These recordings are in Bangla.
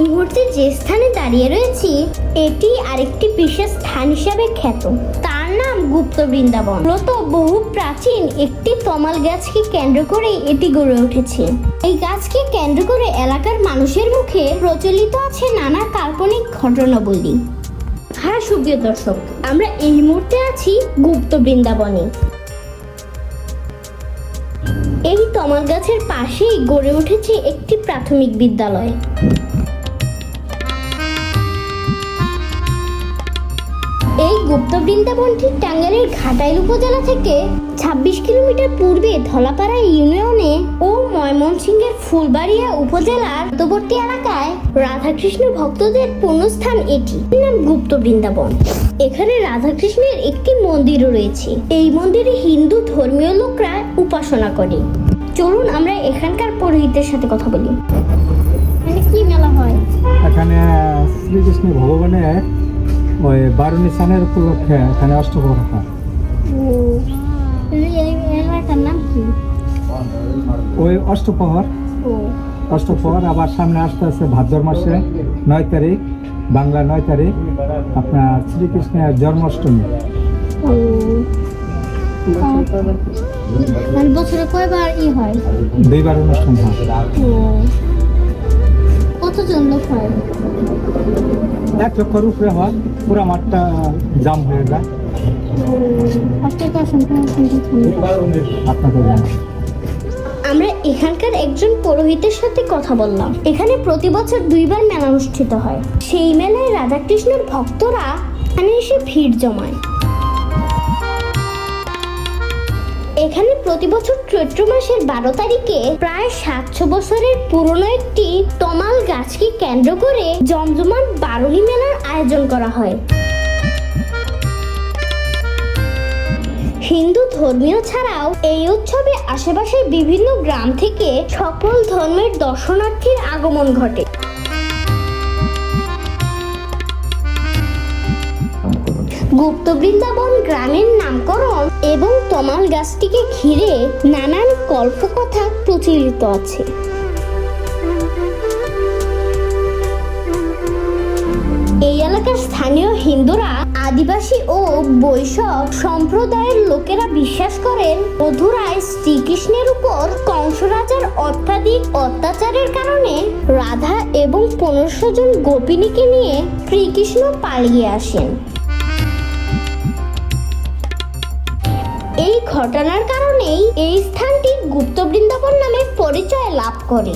মুহূর্তে যে স্থানে দাঁড়িয়ে রয়েছি, এটি আরেকটি বিশেষ স্থান হিসাবে খ্যাত। তার নাম গুপ্ত বৃন্দাবন। মূলত বহু প্রাচীন একটি তমাল গাছকে কেন্দ্র করে এটি গড়ে উঠেছে। এই গাছকে কেন্দ্র করে এলাকার মানুষের মুখে প্রচলিত আছে নানা কাল্পনিক ঘটনাবলী। হ্যাঁ সুপ্রিয় দর্শক, আমরা এই মুহূর্তে আছি গুপ্ত বৃন্দাবনে। এই তমাল গাছের পাশেই গড়ে উঠেছে একটি প্রাথমিক বিদ্যালয়। গুপ্ত বৃন্দাবনটি টাঙ্গাইলের ঘাটাইল উপজেলা থেকে ২৬ কিলোমিটার পূর্বে ধলাপাড়া ইউনিয়নে ও ময়মনসিংহের ফুলবাড়িয়া উপজেলার মধ্যবর্তী এলাকায় রাধাকৃষ্ণ ভক্তদের পুণ্যস্থান এটি। নাম গুপ্ত বৃন্দাবন এখানে রাধাকৃষ্ণের একটি মন্দিরও রয়েছে। এই মন্দিরে হিন্দু ধর্মীয় লোকরা উপাসনা করে। চলুন আমরা এখানকার পুরোহিতের সাথে কথা বলি। এখানে কি মেলা হয়? এখানে শ্রীকৃষ্ণ ভগবানের ওই বারুণী স্নানের উপলক্ষে এখানে অষ্টপ্রহর। হয় ওই অষ্টপ্রহর। ও। অষ্টপ্রহর আবার সামনে আসতে আছে ভাদ্র মাসে নয় তারিখ বাংলা নয় তারিখ আপনার শ্রীকৃষ্ণের জন্মাষ্টমী। মানে বছরে কয়বার ই হয়? দুইবার অনুষ্ঠান হয়। কতজন লোক হয়? এক লক্ষর উপরে হয়, পুরো মাঠটা জাম হয়ে যায়। আমরা এখানকার একজন পুরোহিতের সাথে কথা বললাম। এখানে প্রতি বছর দুইবার মেলা অনুষ্ঠিত হয়। সেই মেলায় রাধাকৃষ্ণের ভক্তরা এখানে এসে ভিড় জমায়। এখানে প্রতি বছর চৈত্র মাসের বারো তারিখে প্রায় সাতশো বছরের পুরনো একটি তমাল গাছকে কেন্দ্র করে জমজমাট বারুণী মেলার আয়োজন করা হয়। হিন্দু ধর্মীয় ছাড়াও এই উৎসবে আশেপাশের বিভিন্ন গ্রাম থেকে সকল ধর্মের দর্শনার্থীর আগমন ঘটে। গুপ্ত বৃন্দাবন গ্রামের নামকরণ এবং তমাল গাছটিকে ঘিরে নানান কল্পকথা প্রচলিত আছে। এই এলাকার স্থানীয় হিন্দুরা, আদিবাসী ও বৈষ্ণব সম্প্রদায়ের লোকেরা বিশ্বাস করেন মধুরায় শ্রীকৃষ্ণের উপর কংস রাজার অত্যাধিক অত্যাচারের কারণে রাধা এবং পনেরোশো জন গোপিনীকে নিয়ে শ্রীকৃষ্ণ পালিয়ে আসেন। এই ঘটনার কারণেই এই স্থানটি গুপ্ত বৃন্দাবন নামে পরিচয় লাভ করে।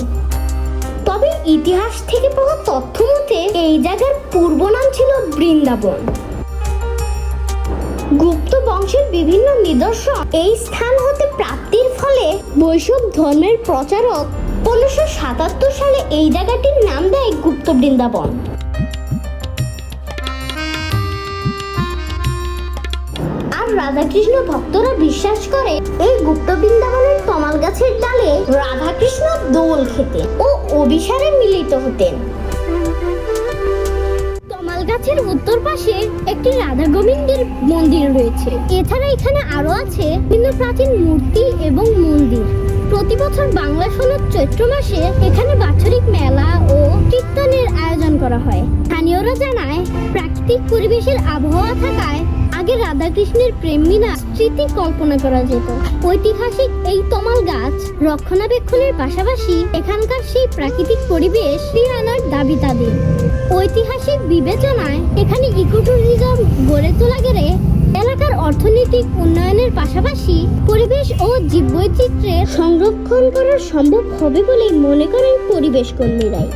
তবে ইতিহাস থেকে পাওয়া তথ্য মতে এই জায়গার পূর্ব নাম ছিল বৃন্দাবন। গুপ্ত বংশের বিভিন্ন নিদর্শন এই স্থান হতে প্রাপ্তির ফলে বৈষ্ণব ধর্মের প্রচারক পনেরোশো সাতাত্তর সালে এই জায়গাটির নাম দেয় গুপ্ত বৃন্দাবন। আর রাধাকৃষ্ণ ভক্তরা বিশ্বাস করে, এই গুপ্ত বৃন্দাবনের তমাল গাছের ডালে রাধাকৃষ্ণ দোল খেতে ও অভিসারে মিলিত হতেন। গাছের উত্তর পাশে একটি রাধা গোবিন্দের মন্দির রয়েছে। এছাড়া এখানে আরও আছে বিভিন্ন প্রাচীন মূর্তি এবং মন্দির। প্রতি বছর বাংলা সনদ চৈত্র মাসে এখানে বাৎসরিক মেলা ও কীর্তনের আয়োজন করা হয়। স্থানীয়রা জানায়, প্রাকৃতিক পরিবেশের আবহাওয়া থাকায় আগে রাধাকৃষ্ণের প্রেম মিনা স্মৃতি কল্পনা করা যেত। ঐতিহাসিক এই তমাল গাছ রক্ষণাবেক্ষণের পাশাপাশি এখানকার সেই প্রাকৃতিক পরিবেশ আনার দাবি তাদের। ঐতিহাসিক বিবেচনায় এখানে ইকো ট্যুরিজম গড়ে তোলা গেলে এলাকার অর্থনৈতিক উন্নয়নের পাশাপাশি পরিবেশ ও জীববৈচিত্র্যের সংরক্ষণ করা সম্ভব হবে বলেই মনে করেন পরিবেশ কর্মীরাই।